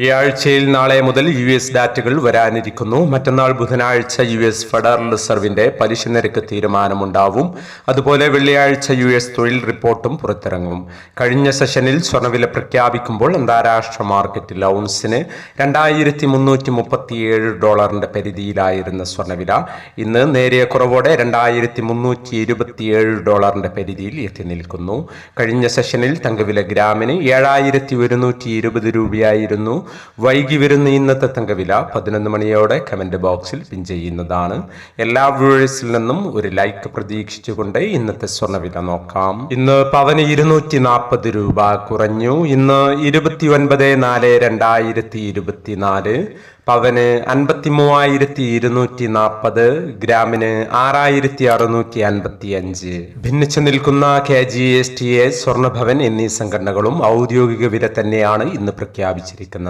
ഈ ആഴ്ചയിൽ നാളെ മുതൽ യു എസ് ഡാറ്റകൾ വരാനിരിക്കുന്നു. മറ്റന്നാൾ ബുധനാഴ്ച യു എസ് ഫെഡറൽ റിസർവിന്റെ പലിശ നിരക്ക് തീരുമാനമുണ്ടാവും. അതുപോലെ വെള്ളിയാഴ്ച യു എസ് തൊഴിൽ റിപ്പോർട്ടും പുറത്തിറങ്ങും. കഴിഞ്ഞ സെഷനിൽ സ്വർണവില പ്രഖ്യാപിക്കുമ്പോൾ അന്താരാഷ്ട്ര മാർക്കറ്റിൽ ഔൺസിന് രണ്ടായിരത്തി മുന്നൂറ്റി മുപ്പത്തിയേഴ് ഡോളറിന്റെ പരിധിയിലായിരുന്ന സ്വർണവില ഇന്ന് നേരിയ കുറവോടെ രണ്ടായിരത്തി മുന്നൂറ്റി ഇരുപത്തിയേഴ് ഡോളറിന്റെ പരിധിയിൽ എത്തി നിൽക്കുന്നു. കഴിഞ്ഞ സെഷനിൽ തങ്കവില ഗ്രാമിന് ഏഴായിരത്തി ഒരുന്നൂറ്റി ഇരുപത് രൂപയായിരുന്നു. വൈകി വരുന്ന ഇന്നത്തെ തങ്കവില പതിനൊന്ന് മണിയോടെ കമന്റ് ബോക്സിൽ പിൻ ചെയ്യുന്നതാണ്. എല്ലാ വ്യൂവേഴ്സിൽ നിന്നും ഒരു ലൈക്ക് പ്രതീക്ഷിച്ചുകൊണ്ട് ഇന്നത്തെ സ്വർണവില നോക്കാം. ഇന്ന് പവന് ഇരുന്നൂറ്റി നാൽപ്പത് രൂപ കുറഞ്ഞു. ഇന്ന് ഇരുപത്തി ഒൻപത് നാല് രണ്ടായിരത്തി ഇരുപത്തിനാല് പവന് അൻപത്തി മൂവായിരത്തി ഇരുന്നൂറ്റി നാൽപ്പത് ഗ്രാമിന് ആറായിരത്തി അറുന്നൂറ്റി അൻപത്തി അഞ്ച് ഭിന്നിച്ചു നിൽക്കുന്ന K G S T A സ്വർണഭവൻ എന്നീ സംഘടനകളും ഔദ്യോഗിക വില തന്നെയാണ് ഇന്ന് പ്രഖ്യാപിച്ചിരിക്കുന്നത്.